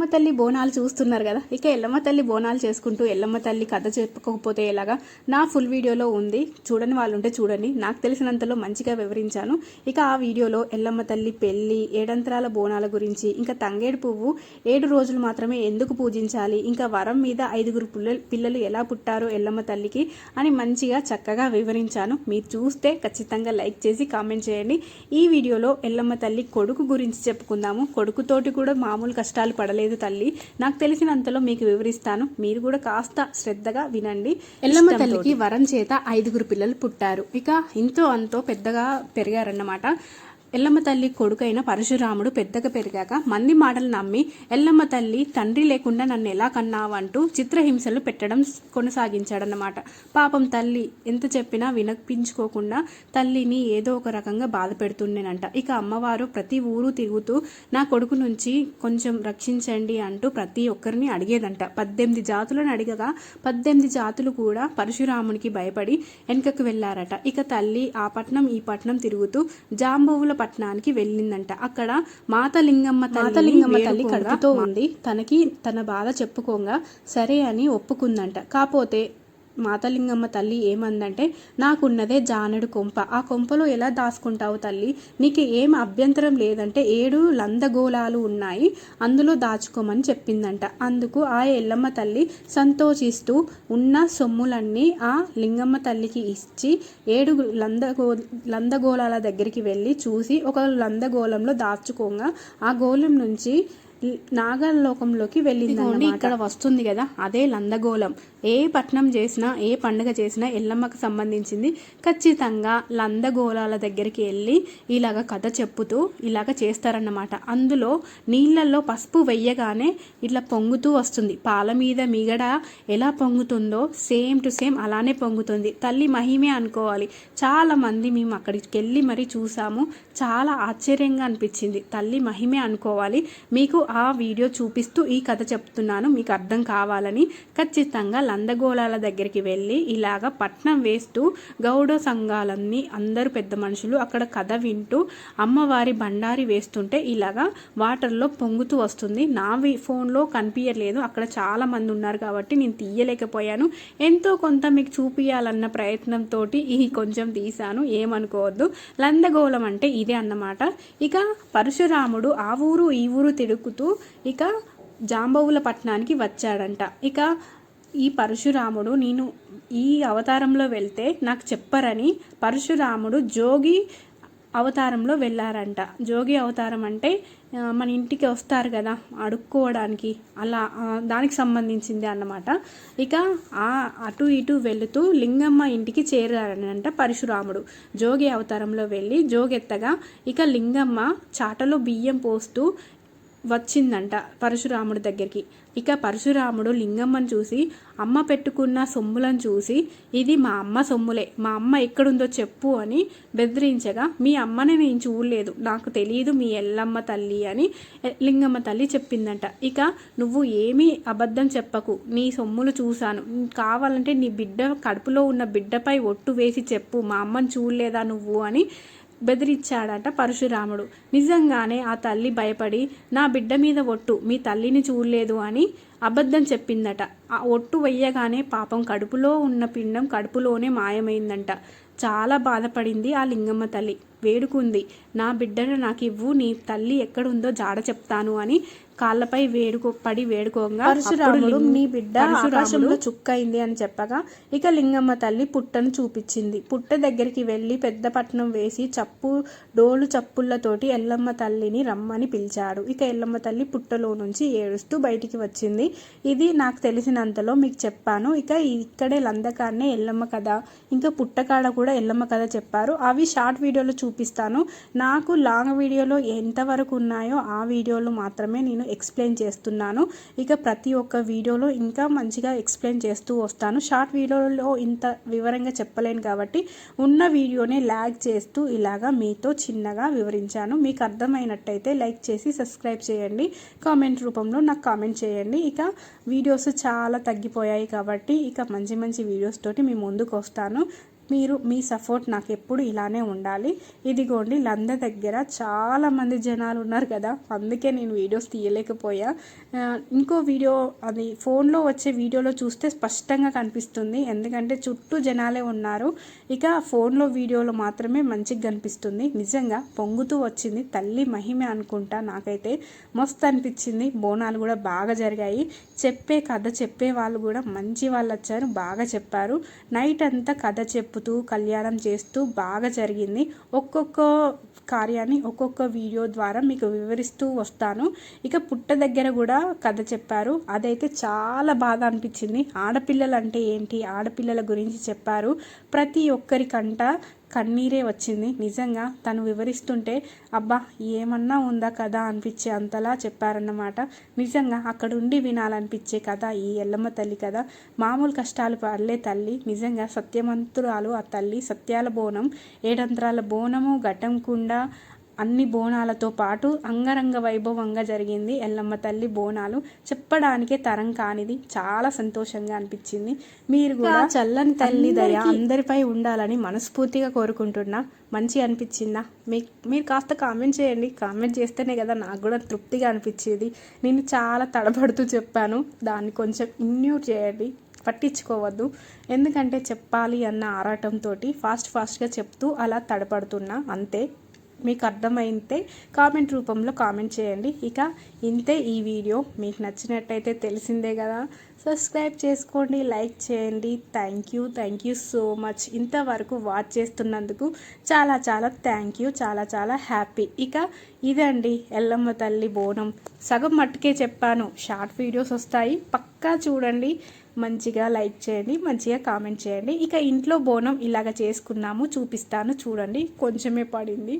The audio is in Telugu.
ఎల్లమ్మ తల్లి బోనాలు చూస్తున్నారు కదా ఇక ఎల్లమ్మ తల్లి బోనాలు చేసుకుంటూ ఎల్లమ్మ తల్లి కథ చెప్పకపోతే ఎలాగా? నా ఫుల్ వీడియోలో ఉంది. చూడని వాళ్ళు ఉంటే చూడండి. నాకు తెలిసినంతలో మంచిగా వివరించాను. ఇక ఆ వీడియోలో ఎల్లమ్మ తల్లి పెళ్ళి ఏడంతరాల బోనాల గురించి ఇంకా తంగేడు పువ్వు ఏడు రోజులు మాత్రమే ఎందుకు పూజించాలి ఇంకా వరం మీద ఐదుగురు పిల్లలు పిల్లలు ఎలా పుట్టారో ఎల్లమ్మ తల్లికి అని మంచిగా చక్కగా వివరించాను. మీరు చూస్తే ఖచ్చితంగా లైక్ చేసి కామెంట్ చేయండి. ఈ వీడియోలో ఎల్లమ్మ తల్లి కొడుకు గురించి చెప్పుకుందాము. కొడుకుతోటి కూడా మామూలు కష్టాలు పడలేదు. తల్లి. నాకు తెలిసినంతలో మీకు వివరిస్తాను. మీరు కూడా కాస్త శ్రద్ధగా వినండి. ఎల్లమ్మ తల్లికి వరం చేత ఐదుగురు పిల్లలు పుట్టారు. ఇక ఇంతో అంతో పెద్దగా పెరిగారన్నమాట. ఎల్లమ్మ తల్లి కొడుకైన పరశురాముడు పెద్దగా పెరిగాక మంది మాటలు నమ్మి ఎల్లమ్మ తల్లి తండ్రి లేకుండా నన్ను ఎలా కన్నావంటూ చిత్రహింసలు పెట్టడం కొనసాగించాడన్నమాట. పాపం తల్లి ఎంత చెప్పినా వినిపించుకోకుండా తల్లిని ఏదో ఒక రకంగా బాధ పెడుతుండేనంట. ఇక అమ్మవారు ప్రతి ఊరు తిరుగుతూ నా కొడుకు నుంచి కొంచెం రక్షించండి అంటూ ప్రతి ఒక్కరిని అడిగేదంట. పద్దెనిమిది జాతులను అడిగగా పద్దెనిమిది జాతులు కూడా పరశురామునికి భయపడి వెనుకకు వెళ్ళారట ఇక తల్లి ఆ పట్నం ఈ పట్నం తిరుగుతూ జాంబవుల పట్నానికి వెళ్ళిందంట. అక్కడ మాతలింగమ్మ మాతలింగమ్మ తల్లి కడుపుతో ఉంది. తనకి తన బాధ చెప్పుకోగా సరే అని ఒప్పుకుందంట. కాకపోతే మాతలింగమ్మ తల్లి ఏమందంటే నాకున్నదే జానడు కొంప. ఆ కొంపలో ఎలా దాచుకుంటావు తల్లి? నీకు ఏం అభ్యంతరం లేదంటే ఏడు లందగోళాలు ఉన్నాయి. అందులో దాచుకోమని చెప్పిందంట. అందుకు ఆ ఎల్లమ్మ తల్లి సంతోషిస్తూ ఉన్న సొమ్ములన్నీ ఆ లింగమ్మ తల్లికి ఇచ్చి ఏడు లందగో లందగోళాల దగ్గరికి వెళ్ళి చూసి ఒక లందగోళంలో దాచుకోగా ఆ గోళం నుంచి నాగలోకంలోకి వెళ్ళింది ఇక్కడ వస్తుంది కదా అదే లందగోళం. ఏ పట్నం చేసినా ఏ పండుగ చేసినా ఎల్లమ్మకు సంబంధించింది. ఖచ్చితంగా లందగోళాల దగ్గరికి వెళ్ళి ఇలాగ కథ చెప్పుతూ ఇలాగ చేస్తారన్నమాట. అందులో నీళ్ళల్లో పసుపు వెయ్యగానే ఇట్లా పొంగుతూ వస్తుంది. పాల మీద మిగడ ఎలా పొంగుతుందో సేమ్ టు సేమ్ అలానే పొంగుతుంది. తల్లి మహిమే అనుకోవాలి. చాలా మంది మేము అక్కడికి వెళ్ళి మరీ చూసాము. చాలా ఆశ్చర్యంగా అనిపించింది. తల్లి మహిమే అనుకోవాలి. మీకు ఆ వీడియో చూపిస్తూ ఈ కథ చెప్తున్నాను. మీకు అర్థం కావాలని ఖచ్చితంగా లందగోళాల దగ్గరికి వెళ్ళి ఇలాగ పట్నం వేస్తూ గౌడ సంఘాలన్నీ అందరూ పెద్ద మనుషులు అక్కడ కథ వింటూ అమ్మవారి బండారి వేస్తుంటే ఇలాగా వాటర్లో పొంగుతూ వస్తుంది. నా ఫోన్లో కనిపించలేదు అక్కడ చాలా మంది ఉన్నారు కాబట్టి నేను తీయలేకపోయాను. ఎంతో కొంత మీకు చూపించాలన్న ప్రయత్నంతో ఈ కొంచెం తీశాను. ఏమనుకోవద్దు. లందగోళం అంటే ఇదే అన్నమాట. ఇక పరశురాముడు ఆ ఊరు ఈ ఊరు తిరుగుతూ ఇక జాంబవుల పట్టణానికి వచ్చాడంట. ఇక ఈ పరశురాముడు నేను ఈ అవతారంలో వెళ్తే నాకు చెప్పరని పరశురాముడు జోగి అవతారంలో వెళ్ళారంట జోగి అవతారం అంటే మన ఇంటికి వస్తారు కదా అడుక్కోవడానికి అలా దానికి సంబంధించింది అన్నమాట. ఇక ఆ అటు ఇటు వెళుతూ లింగమ్మ ఇంటికి చేరారనంట పరశురాముడు. జోగి అవతారంలో వెళ్ళి జోగెత్తగా ఇక లింగమ్మ చాటలో బియ్యం పోస్తూ వచ్చిందంట పరశురాముడి దగ్గరికి. ఇక పరశురాముడు లింగమ్మను చూసి అమ్మ పెట్టుకున్న సొమ్ములను చూసి ఇది మా అమ్మ సొమ్ములే మా అమ్మ ఎక్కడుందో చెప్పు అని బెదిరించగా మీ అమ్మని నేను చూడలేదు నాకు తెలియదు మీ ఎల్లమ్మ తల్లి అని లింగమ్మ తల్లి చెప్పిందంట. ఇక నువ్వు ఏమీ అబద్ధం చెప్పకు నీ సొమ్ములు చూశాను. కావాలంటే నీ బిడ్డ కడుపులో ఉన్న బిడ్డపై ఒట్టు వేసి చెప్పు మా అమ్మని చూడలేదా నువ్వు అని బెదిరించాడట పరశురాముడు. నిజంగానే ఆ తల్లి భయపడి నా బిడ్డ మీద ఒట్టు మీ తల్లిని చూడలేదు అని అబద్ధం చెప్పిందట. ఆ ఒట్టు వెయ్యగానే పాపం కడుపులో ఉన్న పిండం కడుపులోనే మాయమైందంట. చాలా బాధపడింది ఆ లింగమ్మ తల్లి. వేడుకుంది. నా బిడ్డను నాకు ఇవ్వు నీ తల్లి ఎక్కడుందో జాడ చెప్తాను అని కాళ్ళపై వేడుకో పడి వేడుకోగా పరశురాముడు నీ బిడ్డ ఆకాశంలో చుక్కైంది అని చెప్పగా ఇక లింగమ్మ తల్లి పుట్టను చూపించింది. పుట్ట దగ్గరికి వెళ్ళి పెద్ద పట్నం వేసి చప్పు డోలు చప్పుళ్ళతోటి ఎల్లమ్మ తల్లిని రమ్మని పిలిచాడు. ఇక ఎల్లమ్మ తల్లి పుట్టలో నుంచి ఏడుస్తూ బయటికి వచ్చింది. ఇది నాకు తెలిసినంతలో మీకు చెప్పాను. ఇక ఇక్కడే లందకాన్నే ఎల్లమ్మ కథ ఇంకా పుట్టకాడ కూడా ఎల్లమ్మ కథ చెప్పారు. అవి షార్ట్ వీడియోలో చూపిస్తాను. నాకు లాంగ్ వీడియోలో ఎంతవరకు ఉన్నాయో ఆ వీడియోలు మాత్రమే నేను ఎక్స్ప్లెయిన్ చేస్తున్నాను. ఇక ప్రతి ఒక్క వీడియోలో ఇంకా మంచిగా ఎక్స్ప్లెయిన్ చేస్తూ వస్తాను. షార్ట్ వీడియోలో ఇంత వివరంగా చెప్పలేను కాబట్టి ఉన్న వీడియోని ల్యాగ్ చేస్తూ ఇలాగా మీతో చిన్నగా వివరించాను. మీకు అర్థమైనట్టయితే లైక్ చేసి సబ్స్క్రైబ్ చేయండి. కామెంట్ రూపంలో నాకు కామెంట్ చేయండి. ఇక వీడియోస్ చాలా తగ్గిపోయాయి కాబట్టి ఇక మంచి మంచి వీడియోస్ తోటి మీ ముందుకు వస్తాను. మీరు మీ సపోర్ట్ నాకు ఎప్పుడు ఇలానే ఉండాలి. ఇదిగోండి లంద దగ్గర చాలామంది జనాలు ఉన్నారు కదా. అందుకే నేను వీడియోస్ తీయలేకపోయా. ఇంకో వీడియో అది ఫోన్లో వచ్చే వీడియోలో చూస్తే స్పష్టంగా కనిపిస్తుంది. ఎందుకంటే చుట్టూ జనాలే ఉన్నారు. ఇక ఫోన్లో వీడియోలో మాత్రమే మంచిగా కనిపిస్తుంది. నిజంగా పొంగుతూ వచ్చింది తల్లి మహిమే అనుకుంటా నాకైతే. మస్తు అనిపించింది. బోనాలు కూడా బాగా జరిగాయి. చెప్పే కథ చెప్పే వాళ్ళు కూడా మంచి వాళ్ళు వచ్చారు. బాగా చెప్పారు. నైట్ అంతా కథ చెప్పుతూ కళ్యాణం చేస్తూ బాగా జరిగింది. ఒక్కొక్క కార్యాన్ని ఒక్కొక్క వీడియో ద్వారా మీకు వివరిస్తూ వస్తాను. ఇక పుట్ట దగ్గర కూడా కథ చెప్పారు. అదైతే చాలా బాధ అనిపించింది. ఆడపిల్లలు అంటే ఏంటి? ఆడపిల్లల గురించి చెప్పారు. ప్రతి ఒక్కరికంట కన్నీరే వచ్చింది. నిజంగా తను వివరిస్తుంటే అబ్బా ఏమన్నా ఉందా కదా అనిపించే అంతలా చెప్పారన్నమాట. నిజంగా అక్కడ ఉండి వినాలనిపించే కథ ఈ ఎల్లమ్మ తల్లి కదా. మామూలు కష్టాలు పడలే తల్లి. నిజంగా సత్యవంతురాలు ఆ తల్లి సత్యాల బోనం. ఏడంత్రాల బోనము ఘటం కుండ అన్ని బోనాలతో పాటు అంగరంగ వైభవంగా జరిగింది. ఎల్లమ్మ తల్లి బోనాలు చెప్పడానికే తరం కానిది. చాలా సంతోషంగా అనిపించింది. మీరు కూడా చల్లని తల్లి దయ అందరిపై ఉండాలని మనస్ఫూర్తిగా కోరుకుంటున్నా. మంచి అనిపించిందా? మీ మీరు కాస్త కామెంట్ చేయండి. కామెంట్ చేస్తేనే కదా నాకు కూడా తృప్తిగా అనిపించేది. నేను చాలా తడబడుతూ చెప్పాను. దాన్ని కొంచెం ఇన్యూట్ చేయండి. పట్టించుకోవద్దు. ఎందుకంటే చెప్పాలి అన్న ఆరాటంతో ఫాస్ట్ ఫాస్ట్గా చెప్తూ అలా తడపడుతున్నా అంతే. మీకు అర్థమైతే కామెంట్ రూపంలో కామెంట్ చేయండి. ఇక ఇంతే ఈ వీడియో మీకు నచ్చినట్టయితే తెలిసిందే కదా. సబ్స్క్రైబ్ చేసుకోండి లైక్ చేయండి. Thank you thank you so much ఇంతవరకు వాచ్ చేస్తున్నందుకు చాలా చాలా థ్యాంక్ యూ చాలా చాలా హ్యాపీ ఇక ఇదండి ఎల్లమ్మ తల్లి బోనం. సగం మట్టుకే చెప్పాను షార్ట్ వీడియోస్ వస్తాయి. పక్కా చూడండి మంచిగా లైక్ చేయండి మంచిగా కామెంట్ చేయండి. ఇక ఇంట్లో బోనం ఇలాగ చేసుకున్నాము చూపిస్తాను చూడండి. కొంచెమే పడింది.